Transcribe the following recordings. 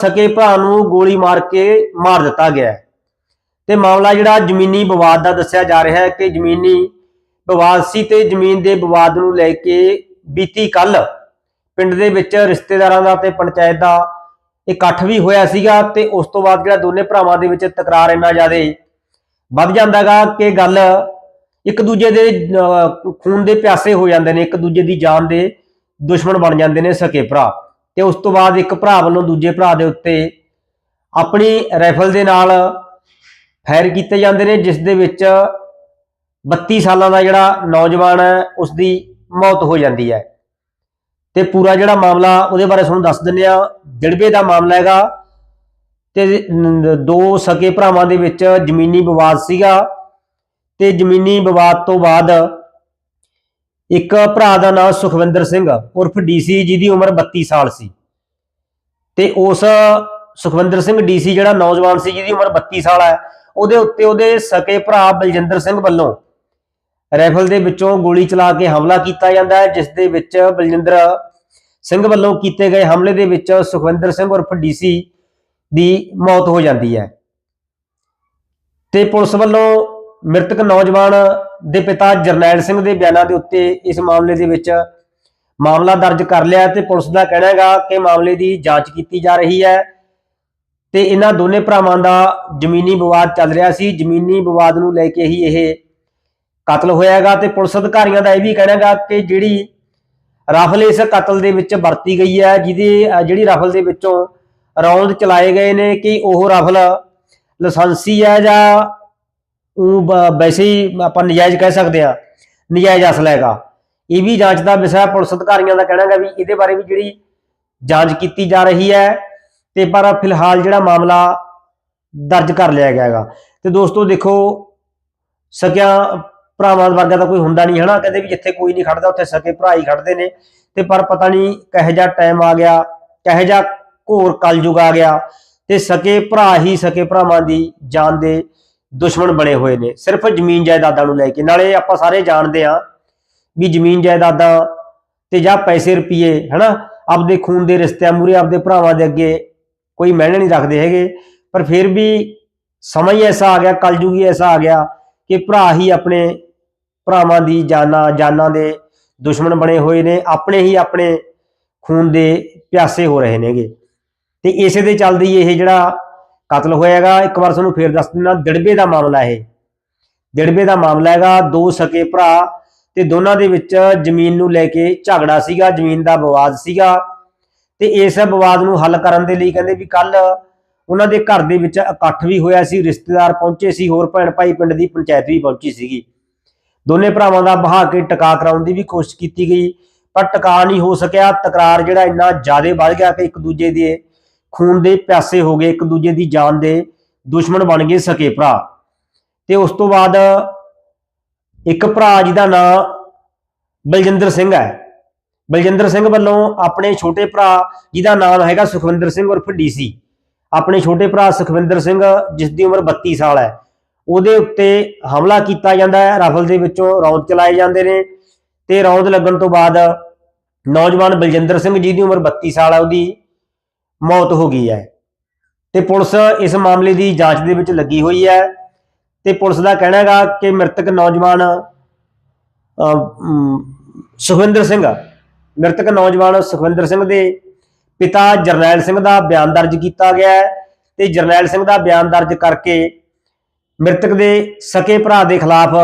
ਸਕੇ ਭਰਾ ਨੂੰ ਗੋਲੀ ਮਾਰ ਕੇ ਮਾਰ ਦਿੱਤਾ ਗਿਆ ਹੈ। ਤੇ ਮਾਮਲਾ ਜਿਹੜਾ ਜ਼ਮੀਨੀ ਵਿਵਾਦ ਦਾ ਦੱਸਿਆ ਜਾ ਰਿਹਾ ਹੈ ਕਿ ਜ਼ਮੀਨੀ ਵਿਵਾਦ ਸੀ ਤੇ ਜ਼ਮੀਨ ਦੇ ਵਿਵਾਦ ਨੂੰ ਲੈ ਕੇ ਬੀਤੀ ਕੱਲ ਪਿੰਡ ਦੇ ਵਿੱਚ ਰਿਸ਼ਤੇਦਾਰਾਂ ਦਾ ਤੇ ਪੰਚਾਇਤ ਦਾ ਇਕੱਠ ਵੀ ਹੋਇਆ ਸੀਗਾ ਤੇ ਉਸ ਤੋਂ ਬਾਅਦ ਜਿਹੜਾ ਦੋਨੇ ਭਰਾਵਾਂ ਦੇ ਵਿੱਚ ਤਕਰਾਰ ਇੰਨਾ ਜ਼ਿਆਦਾ ਵੱਧ ਜਾਂਦਾਗਾ ਕਿ ਗੱਲ ਇੱਕ ਦੂਜੇ ਦੇ ਅਹ, ਖੂਨ ਦੇ ਪਿਆਸੇ ਹੋ ਜਾਂਦੇ ਨੇ ਇੱਕ ਦੂਜੇ ਦੀ ਜਾਨ ਦੇ ਦੁਸ਼ਮਣ ਬਣ ਜਾਂਦੇ ਨੇ ਸਕੇ ਭਰਾ। ਤੇ ਉਸ ਤੋਂ ਬਾਅਦ ਇੱਕ ਭਰਾ ਵੱਲੋਂ ਦੂਜੇ ਭਰਾ ਦੇ ਉੱਤੇ ਆਪਣੀ ਰਾਈਫਲ ਦੇ ਨਾਲ ਫਾਇਰ ਕੀਤੇ ਜਾਂਦੇ ਨੇ, ਜਿਸ ਦੇ ਵਿੱਚ 32 ਸਾਲਾਂ ਦਾ ਜਿਹੜਾ ਨੌਜਵਾਨ ਹੈ ਉਸ ਦੀ ਮੌਤ ਹੋ ਜਾਂਦੀ ਹੈ। ਤੇ ਪੂਰਾ ਜਿਹੜਾ ਮਾਮਲਾ ਉਹਦੇ ਬਾਰੇ ਤੁਹਾਨੂੰ ਦੱਸ ਦਿੰਦੇ ਆ ਦਿੜਬੇ ਦਾ ਮਾਮਲਾ ਹੈਗਾ ਤੇ ਦੋ ਸਕੇ ਭਰਾਵਾਂ ਦੇ ਵਿੱਚ ਜ਼ਮੀਨੀ ਵਿਵਾਦ ਸੀਗਾ ਤੇ ਜ਼ਮੀਨੀ ਵਿਵਾਦ ਤੋਂ ਬਾਅਦ ਇੱਕ ਭਰਾ ਦਾ ਨਾਮ ਸੁਖਵਿੰਦਰ ਸਿੰਘ, ਉਰਫ ਡੀਸੀ ਜਿਹਦੀ ਉਮਰ 32 ਸਾਲ ਸੀ। ਤੇ ਉਸ ਸੁਖਵਿੰਦਰ ਸਿੰਘ ਡੀਸੀ ਜਿਹੜਾ ਨੌਜਵਾਨ ਸੀ ਜਿਹਦੀ ਉਮਰ 32 ਸਾਲ ਹੈ, ਉਹਦੇ ਉੱਤੇ ਉਹਦੇ ਸਕੇ ਭਰਾ ਬਲਜਿੰਦਰ ਸਿੰਘ ਵੱਲੋਂ ਰਾਈਫਲ ਦੇ ਵਿੱਚੋਂ ਗੋਲੀ ਚਲਾ ਕੇ ਹਮਲਾ ਕੀਤਾ ਜਾਂਦਾ ਹੈ, ਜਿਸ ਦੇ ਵਿੱਚ ਬਲਜਿੰਦਰ ਸਿੰਘ ਵੱਲੋਂ ਕੀਤੇ ਗਏ ਹਮਲੇ ਦੇ ਵਿੱਚ ਸੁਖਵਿੰਦਰ ਸਿੰਘ ਉਰਫ ਡੀਸੀ ਦੀ ਮੌਤ ਹੋ ਜਾਂਦੀ ਹੈ। ਤੇ ਪੁਲਿਸ ਵੱਲੋਂ ਮ੍ਰਿਤਕ ਨੌਜਵਾਨ ਦੇ ਪਿਤਾ ਜਰਨੈਲ ਸਿੰਘ ਦੇ ਬਿਆਨਾਂ ਦੇ ਉੱਤੇ ਇਸ ਮਾਮਲੇ ਦੇ ਵਿੱਚ ਮਾਮਲਾ ਦਰਜ ਕਰ ਲਿਆ ਤੇ ਪੁਲਿਸ ਦਾ ਕਹਿਣਾ ਹੈਗਾ ਕਿ ਮਾਮਲੇ ਦੀ ਜਾਂਚ ਕੀਤੀ ਜਾ ਰਹੀ ਹੈ ਤੇ ਇਹਨਾਂ ਦੋਨੇ ਭਰਾਵਾਂ ਦਾ ਜ਼ਮੀਨੀ ਵਿਵਾਦ ਚੱਲ ਰਿਹਾ ਸੀ। ਜ਼ਮੀਨੀ ਵਿਵਾਦ ਨੂੰ ਲੈ ਕੇ ਹੀ ਇਹ ਕਤਲ ਹੋਇਆ ਹੈਗਾ ਤੇ ਪੁਲਿਸ ਅਧਿਕਾਰੀਆਂ ਦਾ ਇਹ ਵੀ ਕਹਿਣਾ ਹੈਗਾ ਕਿ ਜਿਹੜੀ ਰਫਲ ਇਸ ਕਤਲ ਦੇ ਵਿੱਚ ਵਰਤੀ ਗਈ ਹੈ, ਜਿਹਦੀ ਜਿਹੜੀ ਰਫਲ ਦੇ ਵਿੱਚੋਂ ਰੌਂਦ ਚਲਾਏ ਗਏ ਨੇ ਕਿ ਉਹ ਰਫਲ ਲਾਇਸੈਂਸੀ ਹੈ ਜਾਂ ਉਹ ਵੈਸੇ ਹੀ ਆਪਾਂ ਨਜਾਇਜ਼ ਕਹਿ ਸਕਦੇ ਆ ਨਜਾਇਜ਼ ਅਸਲ ਹੈਗਾ। ਇਹ ਵੀ ਜਾਂਚ ਦਾ ਵਿਸ਼ਾ ਪੁਲਿਸ ਅਧਿਕਾਰੀਆਂ ਦਾ ਕਹਿਣਾ ਹੈਗਾ ਵੀ ਇਹਦੇ ਬਾਰੇ ਵੀ ਜਿਹੜੀ ਜਾਂਚ ਕੀਤੀ ਜਾ ਰਹੀ ਹੈ, ਤੇ ਪਰ ਫਿਲਹਾਲ ਜਿਹੜਾ ਮਾਮਲਾ ਦਰਜ ਕਰ ਲਿਆ ਗਿਆ ਹੈਗਾ। ਤੇ ਦੋਸਤੋ ਦੇਖੋ, ਸਕਿਆ ਭਰਾਵਾਂ ਵਰਗਾ ਤਾਂ ਕੋਈ ਹੁੰਦਾ ਨਹੀਂ, ਹਨਾ? ਕਹਿੰਦੇ ਵੀ ਜਿੱਥੇ ਕੋਈ ਨਹੀਂ ਖੜਦਾ, ਉੱਥੇ ਸਕੇ ਭਰਾ ਹੀ ਖੜਦੇ ਨੇ। ਤੇ ਪਰ ਪਤਾ ਨਹੀਂ ਕਿਹੋ ਜਿਹਾ ਟਾਈਮ ਆ ਗਿਆ, ਕਿਹੋ ਜਿਹਾ ਘੋਰ ਕਲਯੁਗ ਆ ਗਿਆ, ਤੇ ਸਕੇ ਭਰਾ ਹੀ ਸਕੇ ਭਰਾਵਾਂ ਦੀ ਜਾਨ ਦੇ ਦੁਸ਼ਮਣ ਬਣੇ ਹੋਏ ਨੇ। ਸਿਰਫ ਜ਼ਮੀਨ ਜਾਇਦਾਦਾਂ ਨੂੰ ਲੈ ਕੇ। ਨਾਲੇ ਆਪਾਂ ਸਾਰੇ ਜਾਣਦੇ ਆ ਵੀ ਜ਼ਮੀਨ ਜਾਇਦਾਦਾਂ ਤੇ ਜਾਂ ਪੈਸੇ ਰੁਪਏ ਹਨਾ? ਆਪਦੇ ਖੂਨ ਦੇ ਰਿਸ਼ਤਿਆਂ ਮੂਰੇ ਆਪਦੇ ਭਰਾਵਾਂ ਦੇ ਅੱਗੇ ਕੋਈ ਮਹਿਣੇ ਨਹੀਂ ਰੱਖਦੇ ਹੈਗੇ। ਪਰ ਫਿਰ ਵੀ ਸਮਾਂ ਹੀ ਐਸਾ ਆ ਗਿਆ, ਕਲਯੁਗ ਐਸਾ ਆ ਗਿਆ ਕਿ ਭਰਾ ਹੀ ਆਪਣੇ ਭਰਾਵਾਂ ਦੀ ਜਾਨਾਂ ਜਾਨਾਂ ਦੇ ਦੁਸ਼ਮਣ ਬਣੇ ਹੋਏ ਨੇ। ਆਪਣੇ ਹੀ ਆਪਣੇ ਖੂਨ ਦੇ ਪਿਆਸੇ ਹੋ ਰਹੇ ਨੇਗੇ। ਤੇ ਇਸੇ ਦੇ ਚੱਲਦੀ ਇਹ ਜਿਹੜਾ ਕਤਲ ਹੋਇਆ ਹੈਗਾ ਇੱਕ ਵਾਰ ਤੁਹਾਨੂੰ ਫੇਰ ਦੱਸ ਦਿੰਦਾ, ਦਿੜਬੇ ਦਾ ਮਾਮਲਾ ਇਹ। ਦਿੜਬੇ ਦਾ ਮਾਮਲਾ ਹੈਗਾ, ਦੋ ਸਕੇ ਭਰਾ ਤੇ ਦੋਨਾਂ ਦੇ ਵਿੱਚ ਜ਼ਮੀਨ ਨੂੰ ਲੈ ਕੇ ਝਗੜਾ ਸੀਗਾ, ਜ਼ਮੀਨ ਦਾ ਵਿਵਾਦ ਸੀਗਾ। ਤੇ ਇਸ ਵਿਵਾਦ ਨੂੰ ਹੱਲ ਕਰਨ ਦੇ ਲਈ ਕਹਿੰਦੇ ਵੀ ਕੱਲ ਉਹਨਾਂ ਦੇ ਘਰ ਦੇ ਵਿੱਚ ਇਕੱਠ ਵੀ ਹੋਇਆ ਸੀ, ਰਿਸ਼ਤੇਦਾਰ ਪਹੁੰਚੇ ਸੀ, ਹੋਰ ਭੈਣ ਭਾਈ ਪਿੰਡ ਦੀ ਪੰਚਾਇਤ ਵੀ ਪਹੁੰਚੀ ਸੀਗੀ। ਦੋਨੇ ਭਰਾਵਾਂ ਦਾ ਬਹਾ ਕੇ ਟਿਕਾ ਕਰਾਉਣ ਦੀ ਵੀ ਕੋਸ਼ਿਸ਼ ਕੀਤੀ ਗਈ, ਪਰ ਟਿਕਾ ਨਹੀਂ ਹੋ ਸਕਿਆ, ਤਕਰਾਰ ਜਿਹੜਾ ਇੰਨਾ ਜ਼ਿਆਦਾ ਵੱਧ ਗਿਆ ਕਿ ਇੱਕ ਦੂਜੇ ਦੇ ਖੂਨ ਦੇ ਪਿਆਸੇ ਹੋ ਗਏ, ਇੱਕ ਦੂਜੇ ਦੀ ਜਾਨ ਦੇ ਦੁਸ਼ਮਣ ਬਣ ਗਏ ਸਕੇ ਭਰਾ। ਤੇ ਉਸ ਤੋਂ ਬਾਅਦ ਇੱਕ ਭਰਾ ਜਿਹਦਾ ਨਾਮ ਬਲਜਿੰਦਰ ਸਿੰਘ ਹੈ। ਬਲਜਿੰਦਰ ਸਿੰਘ ਵੱਲੋਂ ਆਪਣੇ ਛੋਟੇ ਭਰਾ ਜਿਹਦਾ ਨਾਮ ਹੈਗਾ ਸੁਖਵਿੰਦਰ ਸਿੰਘ ਉਰਫ ਡੀਸੀ। ਆਪਣੇ ਛੋਟੇ ਭਰਾ ਸੁਖਵਿੰਦਰ ਸਿੰਘ, ਜਿਸ ਦੀ ਉਮਰ 32 ਸਾਲ ਹੈ। ਉਹਦੇ ਉੱਤੇ ਹਮਲਾ ਕੀਤਾ ਜਾਂਦਾ ਹੈ। ਰਫਲ ਦੇ ਵਿੱਚੋਂ ਰੌਂਦ ਚਲਾਏ ਜਾਂਦੇ ਨੇ। ਤੇ ਰੌਂਦ ਲੱਗਣ ਤੋਂ ਬਾਅਦ ਨੌਜਵਾਨ ਬਲਜਿੰਦਰ ਸਿੰਘ ਜੀ ਦੀ ਉਮਰ 32 ਸਾਲ ਹੈ। ਉਹਦੀ ਮੌਤ ਹੋ ਗਈ ਹੈ। ਤੇ ਪੁਲਿਸ ਇਸ ਮਾਮਲੇ ਦੀ ਜਾਂਚ ਦੇ ਵਿੱਚ ਲੱਗੀ ਹੋਈ ਹੈ ਤੇ ਪੁਲਿਸ ਦਾ ਕਹਿਣਾ ਹੈਗਾ ਕਿ ਮ੍ਰਿਤਕ ਨੌਜਵਾਨ ਸੁਖਵਿੰਦਰ ਸਿੰਘ, ਮ੍ਰਿਤਕ ਨੌਜਵਾਨ ਸੁਖਵਿੰਦਰ ਸਿੰਘ ਦੇ ਪਿਤਾ ਜਰਨੈਲ ਸਿੰਘ ਦਾ ਬਿਆਨ ਦਰਜ ਕੀਤਾ ਗਿਆ ਹੈ ਤੇ ਜਰਨੈਲ ਸਿੰਘ ਦਾ ਬਿਆਨ ਦਰਜ ਕਰਕੇ ਮ੍ਰਿਤਕ ਦੇ ਸਕੇ ਭਰਾ ਦੇ ਖਿਲਾਫ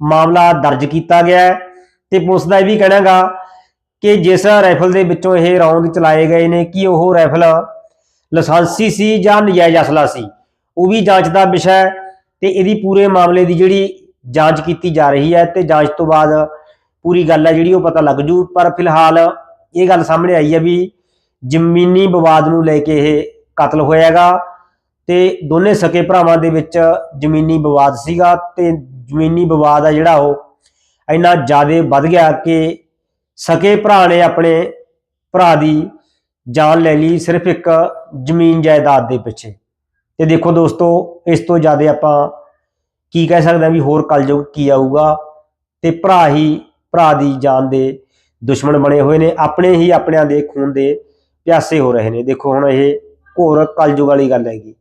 ਮਾਮਲਾ ਦਰਜ ਕੀਤਾ ਗਿਆ ਹੈ ਤੇ ਪੁਲਿਸ ਦਾ ਇਹ ਵੀ ਕਹਿਣਾ ਹੈਗਾ ਕਿ ਜਿਸ ਰਾਈਫਲ ਦੇ ਵਿੱਚੋਂ ਇਹ ਰੌਂਦ ਚਲਾਏ ਗਏ ਨੇ, ਕਿ ਉਹ ਰਾਈਫਲ ਲਾਇਸੈਂਸੀ ਸੀ ਜਾਂ ਨਜਾਇਜ਼ ਅਸਲਾ ਸੀ? ਉਹ ਵੀ ਜਾਂਚ ਦਾ ਵਿਸ਼ਾ ਹੈ ਤੇ ਇਹਦੀ ਪੂਰੇ ਮਾਮਲੇ ਦੀ ਜਿਹੜੀ ਜਾਂਚ ਕੀਤੀ ਜਾ ਰਹੀ ਹੈ ਤੇ ਜਾਂਚ ਤੋਂ ਬਾਅਦ ਪੂਰੀ ਗੱਲ ਹੈ ਜਿਹੜੀ ਉਹ ਪਤਾ ਲੱਗ ਜੂ। ਪਰ ਫਿਲਹਾਲ ਇਹ ਗੱਲ ਸਾਹਮਣੇ ਆਈ ਹੈ ਵੀ ਜ਼ਮੀਨੀ ਵਿਵਾਦ ਨੂੰ ਲੈ ਕੇ ਇਹ ਕਤਲ ਹੋਇਆ ਹੈਗਾ ਤੇ ਦੋਨੇ ਸਕੇ ਭਰਾਵਾਂ ਦੇ ਵਿੱਚ ਜ਼ਮੀਨੀ ਵਿਵਾਦ ਸੀਗਾ ਤੇ ਜ਼ਮੀਨੀ ਵਿਵਾਦ ਆ ਜਿਹੜਾ ਉਹ ਇੰਨਾ ਜ਼ਿਆਦਾ ਵੱਧ ਗਿਆ ਕਿ ਸਕੇ ਭਰਾ ਨੇ ਆਪਣੇ ਭਰਾ ਦੀ ਜਾਨ ਲੈ ਲਈ ਸਿਰਫ ਇੱਕ ਜ਼ਮੀਨ ਜਾਇਦਾਦ ਦੇ ਪਿੱਛੇ। ਤੇ ਦੇਖੋ ਦੋਸਤੋ, ਇਸ ਤੋਂ ਜ਼ਿਆਦਾ ਆਪਾਂ ਕੀ ਕਹਿ ਸਕਦੇ ਹਾਂ ਵੀ ਹੋਰ ਕਲਯੁਗ ਕੀ ਆਊਗਾ। ਤੇ ਭਰਾ ਹੀ ਭਰਾ ਦੀ ਜਾਨ ਦੇ ਦੁਸ਼ਮਣ ਬਣੇ ਹੋਏ ਨੇ, ਆਪਣੇ ਹੀ ਆਪਣਿਆਂ ਦੇ ਖੂਨ ਦੇ ਪਿਆਸੇ ਹੋ ਰਹੇ ਨੇ। ਦੇਖੋ ਹੁਣ ਇਹ ਘੋਰ ਕਲਯੁਗ ਵਾਲੀ ਗੱਲ ਹੈਗੀ।